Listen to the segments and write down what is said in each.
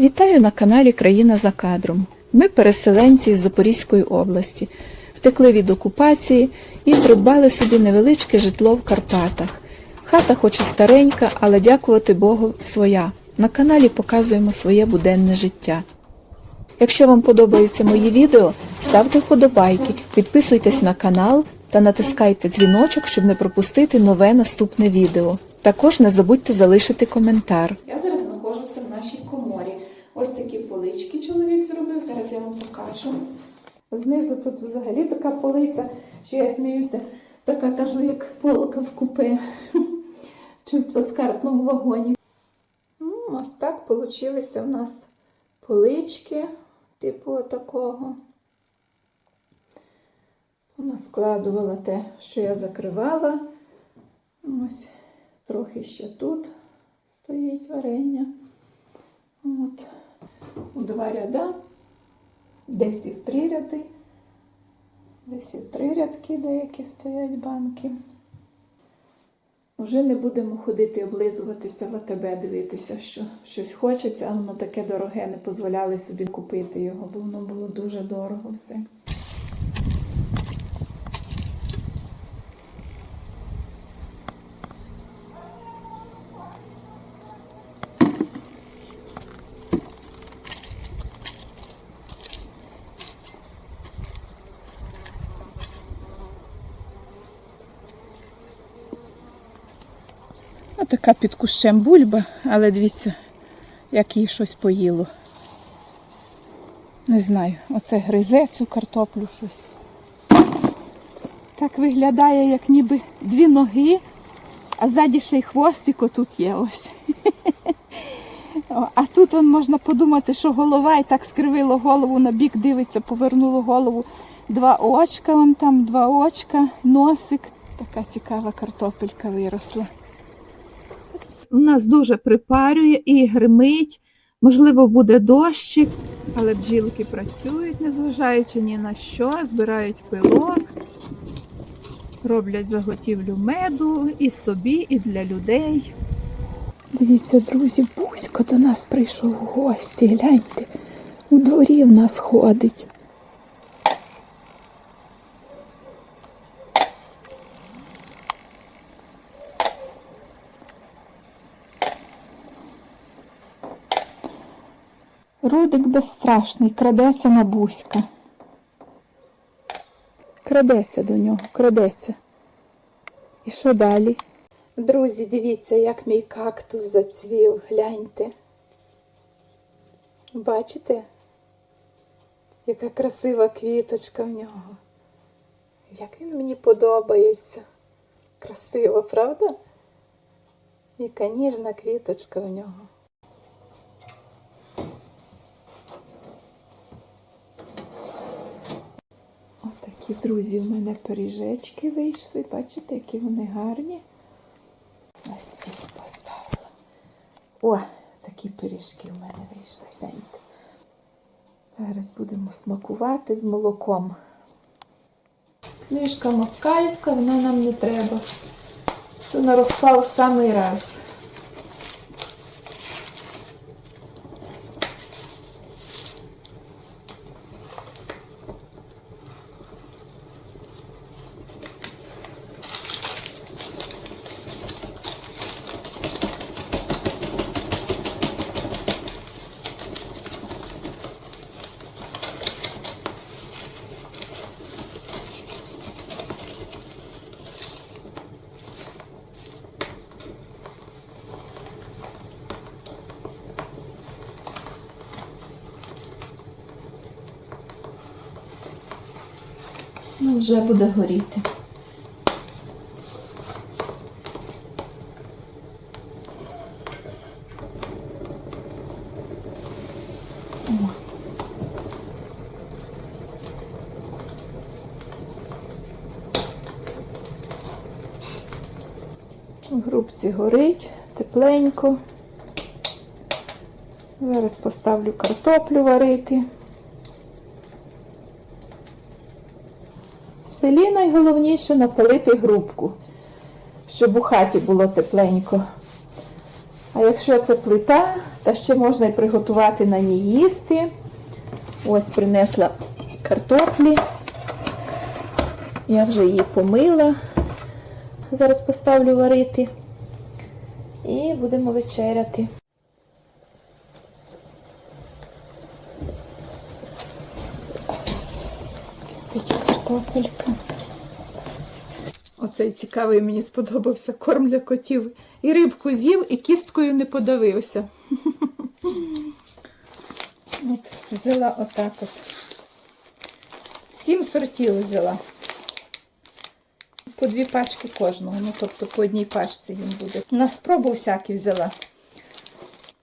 Вітаю на каналі Країна за кадром. Ми переселенці з Запорізької області, втекли від окупації і придбали собі невеличке житло в Карпатах. Хата хоч і старенька, але дякувати Богу своя. На каналі показуємо своє буденне життя. Якщо вам подобаються мої відео, ставте вподобайки, підписуйтесь на канал та натискайте дзвіночок, щоб не пропустити нове наступне відео. Також не забудьте залишити коментар. Я зараз Ось такі полички чоловік зробив. Зараз я вам покажу. Знизу тут взагалі така полиця, що я сміюся, така кажу, як полка в купе чи в плацкартному вагоні. М, Ось так получилися в нас полички, типу такого. Вона складувала те, що я закривала. Ось трохи ще тут стоїть варення. От. У два ряда, десь і в три ряди, десь і в три рядки деякі стоять банки. Вже не будемо ходити облизуватися в АТБ, дивитися, що щось хочеться, а воно таке дороге, не дозволяли собі купити його, бо воно було дуже дорого все. Така під кущем бульба, але дивіться, як їй щось поїло. Не знаю, оце гризе цю картоплю щось. Так виглядає, як ніби дві ноги, а ззаді ще й хвостик отут є ось. А тут он можна подумати, що голова і так скривило голову, на бік дивиться, повернуло голову. Два очка, вон там, два очка, носик. Така цікава картопелька виросла. У нас дуже припарює і гримить. Можливо, буде дощик, але бджілки працюють, незважаючи ні на що, збирають пилок, роблять заготівлю меду і собі, і для людей. Дивіться, друзі, Бусько до нас прийшов в гості. Гляньте, у дворі в нас ходить. Рудик безстрашний, крадеться на Буська. Крадеться до нього, крадеться. І що далі? Друзі, дивіться, як мій кактус зацвів. Гляньте. Бачите? Яка красива квіточка в нього. Як він мені подобається. Красиво, правда? Яка ніжна квіточка в нього. Отакі, друзі, в мене пиріжечки вийшли. Бачите, які вони гарні. На стіл поставила. О, такі пиріжки в мене вийшли. Гляньте. Зараз будемо смакувати з молоком. Книжка москальська, вона нам не треба. То на розпал самий раз. Вже буде горіти. В грубці горить, тепленько. Зараз поставлю картоплю варити. Селі найголовніше напалити грубку, щоб у хаті було тепленько. А якщо це плита, то ще можна і приготувати на ній їсти. Ось принесла картоплі. Я вже її помила. Зараз поставлю варити. І будемо вечеряти. Такі картопелька. Оцей цікавий мені сподобався корм для котів. І рибку з'їв, і кісткою не подавився. От, взяла отак от. Сім сортів взяла. По дві пачки кожного, ну тобто по одній пачці він буде. На спробу всякі взяла.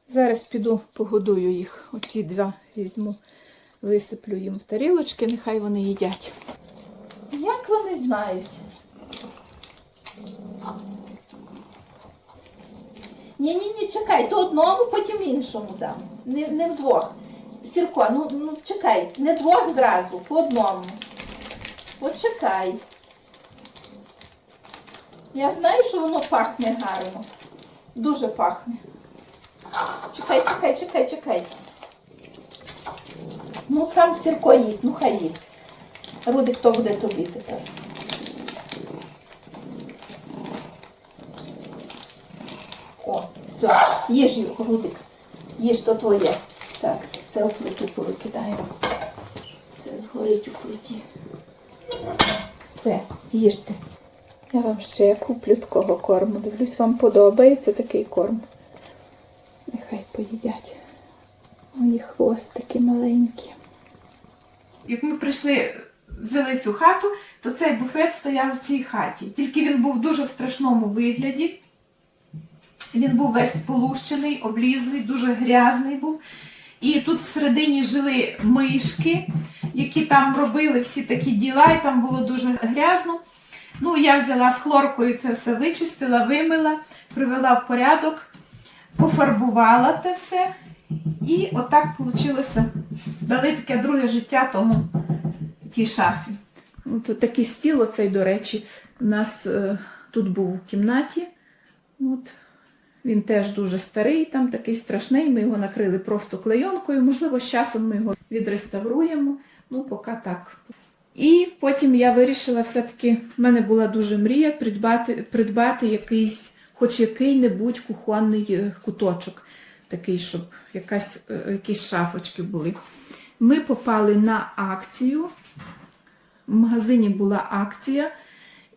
Зараз піду погодую їх. Оці два візьму, висиплю їм в тарілочки, нехай вони їдять. Знають? Ні, ні, ні, чекай, то одному, потім іншому дам. Не, не вдвох. Сірко, ну, ну чекай, не двох зразу, по одному. Почекай. Я знаю, що воно пахне гарно. Дуже пахне. Чекай, чекай, чекай, чекай. Ну там Сірко їсть, ну хай їсть. Рудик, хто буде тобі тепер? О, все, їж, Юрко, Рудик. Їж, то твоє. Так, це у плиту повикидаємо. Це згорить у плиті. Все, їжте. Я вам ще куплю такого корму. Дивлюсь, вам подобається такий корм. Нехай поїдять. Мої хвостики маленькі. Як ми прийшли, взяли цю хату, то цей буфет стояв в цій хаті. Тільки він був дуже в страшному вигляді. Він був весь полущений, облізлий, дуже грязний був. І тут всередині жили мишки, які там робили всі такі діла, і там було дуже грязно. Ну, я взяла з хлоркою це все вичистила, вимила, привела в порядок, пофарбувала те все. І отак вийшло. Дали таке друге життя тому тій шафі. От такий стіл, оцей, до речі, у нас е, тут був у кімнаті. От. Він теж дуже старий, там такий страшний. Ми його накрили просто клейонкою. Можливо, з часом ми його відреставруємо. Ну, поки так. І потім я вирішила все-таки, в мене була дуже мрія придбати, придбати якийсь, хоч який-небудь кухонний е, куточок, такий, щоб якась, е, якісь шафочки були. Ми попали на акцію. В магазині була акція,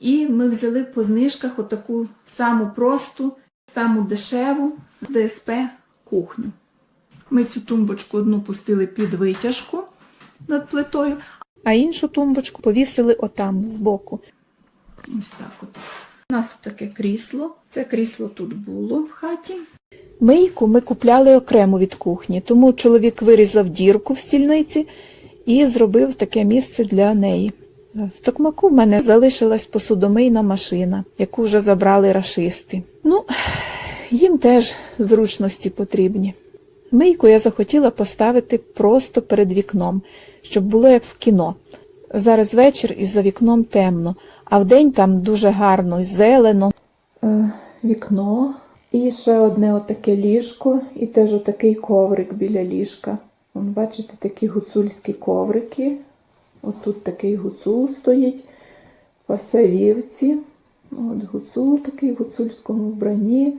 і ми взяли по знижках отаку саму просту, саму дешеву з ДСП кухню. Ми цю тумбочку одну пустили під витяжку над плитою, а іншу тумбочку повісили отам збоку. Ось так от. У нас таке крісло. Це крісло тут було в хаті. Мийку ми купляли окремо від кухні, тому чоловік вирізав дірку в стільниці і зробив таке місце для неї. В токмаку в мене залишилась посудомийна машина, яку вже забрали рашисти. Ну, їм теж зручності потрібні. Мийку я захотіла поставити просто перед вікном, щоб було як в кіно. Зараз вечір і за вікном темно, а вдень там дуже гарно і зелено. Е, вікно і ще одне отаке ліжко, і теж отакий коврик біля ліжка. Бачите, такі гуцульські коврики. Отут такий гуцул стоїть, пасе вівці. От гуцул такий в гуцульському вбранні.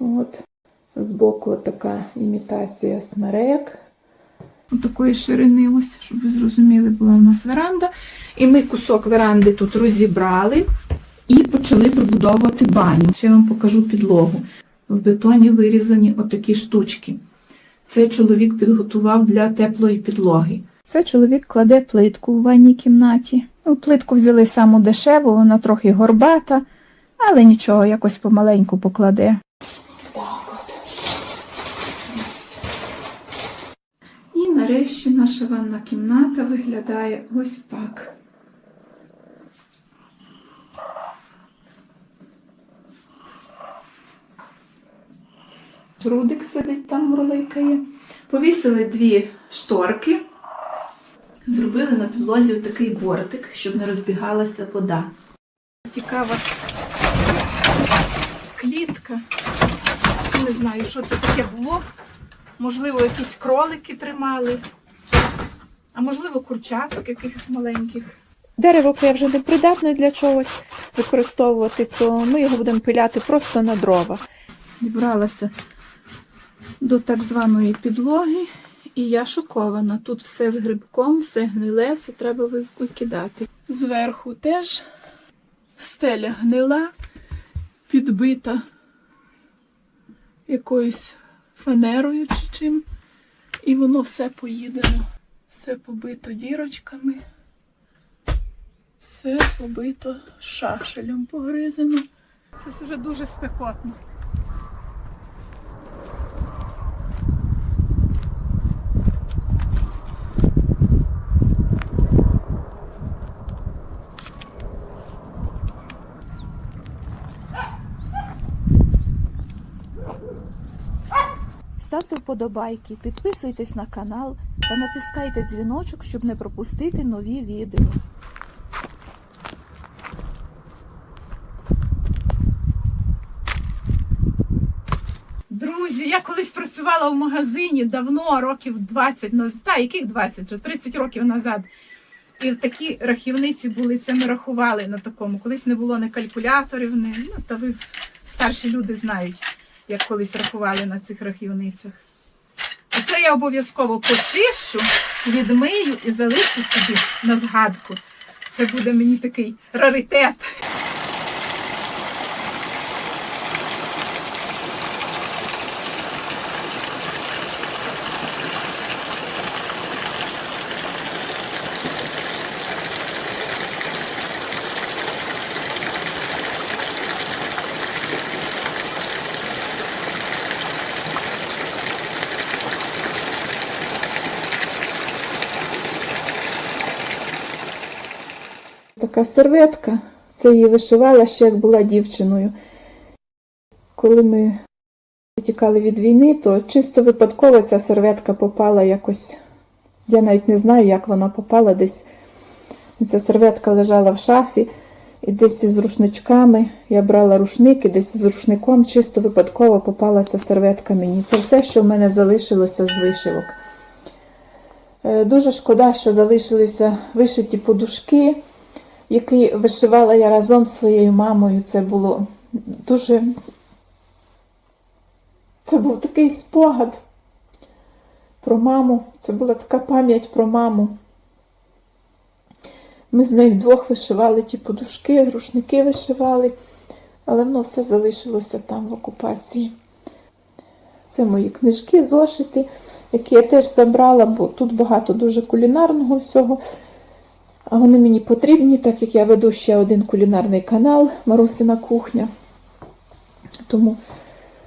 От. Збоку така імітація смерек. Такої ширини, ось, щоб ви зрозуміли, була у нас веранда. І ми кусок веранди тут розібрали і почали прибудовувати баню. Ще я вам покажу підлогу. В бетоні вирізані отакі штучки. Це чоловік підготував для теплої підлоги. Це чоловік кладе плитку в ванній кімнаті. Ну, плитку взяли саму дешеву, вона трохи горбата, але нічого, якось помаленьку покладе. І нарешті наша ванна кімната виглядає ось так. Рудик сидить там мурликає. Повісили дві шторки. Зробили на підлозі такий бортик, щоб не розбігалася вода. Цікава клітка. не знаю, що це таке було. Можливо, якісь кролики тримали, а можливо, курчаток якихось маленьких. Дерево, яке вже не придатне для чогось використовувати, то ми його будемо пиляти просто на дрова. Дібралася до так званої підлоги, і я шокована. Тут все з грибком, все гниле, все треба викидати. Зверху теж стеля гнила, підбита якоюсь фанерою чи чим. І воно все поїдено, все побито дірочками, все побито шашелем погризено. Щось уже дуже спекотно. Ставте вподобайки, підписуйтесь на канал та натискайте дзвіночок, щоб не пропустити нові відео. Друзі, я колись працювала в магазині давно, років 20 назад, та яких 20, вже 30 років назад. І такі рахівниці були, це ми рахували на такому. Колись не було ні калькуляторів, ні, ну, та ви старші люди знають, як колись рахували на цих рахівницях. Оце я обов'язково почищу, відмию і залишу собі на згадку. Це буде мені такий раритет. Така серветка. Це її вишивала ще як була дівчиною. Коли ми тікали від війни, то чисто випадково ця серветка попала якось. Я навіть не знаю, як вона попала десь. Ця серветка лежала в шафі, і десь із рушничками я брала рушник, і десь з рушником чисто випадково попала ця серветка мені. Це все, що в мене залишилося з вишивок. Е, Дуже шкода, що залишилися вишиті подушки, які вишивала я разом з своєю мамою. Це було дуже. Це був такий спогад про маму. Це була така пам'ять про маму. Ми з нею вдвох вишивали ті подушки, рушники вишивали, але воно все залишилося там в окупації. Це мої книжки, зошити, які я теж забрала, бо тут багато дуже кулінарного всього. А вони мені потрібні, так як я веду ще один кулінарний канал Марусина кухня. Тому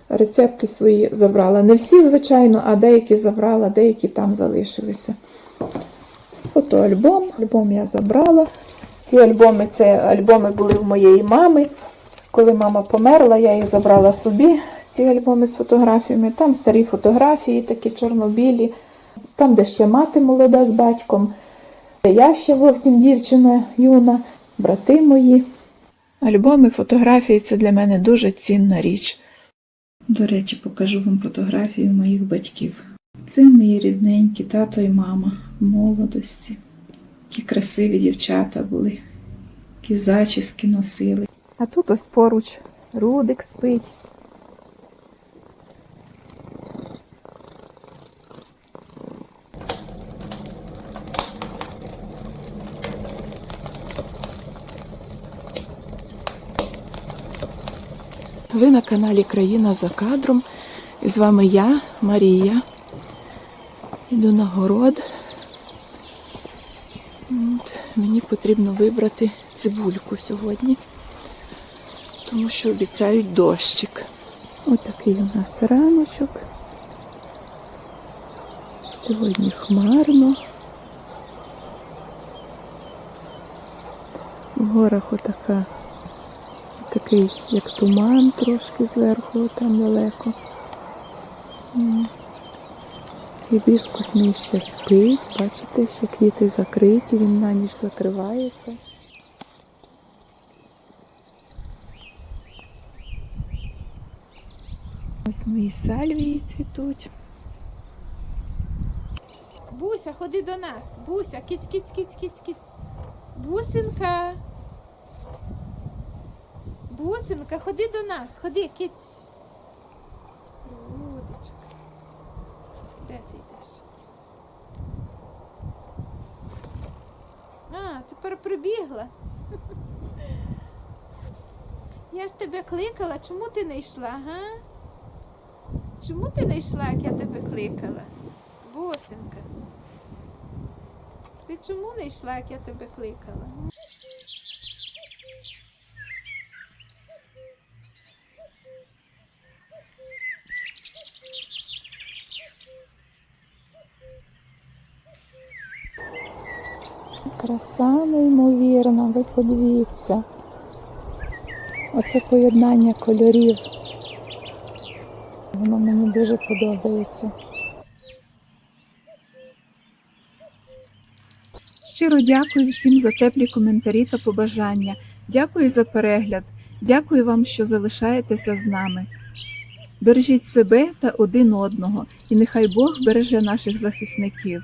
рецепти свої забрала. Не всі, звичайно, а деякі забрала, деякі там залишилися. Фотоальбом. Альбом я забрала. Ці альбоми це альбоми були в моєї мами. Коли мама померла, я їх забрала собі, ці альбоми з фотографіями. Там старі фотографії, такі чорнобілі. Там, де ще мати молода з батьком. Я ще зовсім дівчина юна, брати мої. Альбоми, фотографії це для мене дуже цінна річ. До речі, покажу вам фотографії моїх батьків. Це мої рідненькі тато і мама в молодості. Які красиві дівчата були, які зачіски носили. А тут ось поруч Рудик спить. Ви на каналі Країна за кадром. І з вами я, Марія. Іду на город. От, мені потрібно вибрати цибульку сьогодні, тому що обіцяють дощик. Ось такий у нас раночок. Сьогодні хмарно. В горах отака, такий, як туман трошки зверху, там далеко. Гібіскус мій ще спить, бачите, ще квіти закриті, він на ніч закривається. Ось мої сальвії цвітуть. Буся, ходи до нас. Буся, кіць, кіць, кіць, кіць, кіць. Бусинка. Бусинка, ходи до нас, ходи, кіць. Рудочок. Де ти йдеш? А, тепер прибігла. Я ж тебе кликала, чому ти не йшла, га? Чому ти не йшла, як я тебе кликала? Босинка. Ти чому не йшла, як я тебе кликала? Краса неймовірна, ви подивіться. Оце поєднання кольорів. Воно мені дуже подобається. Щиро дякую всім за теплі коментарі та побажання. Дякую за перегляд. Дякую вам, що залишаєтеся з нами. Бережіть себе та один одного, і нехай Бог береже наших захисників.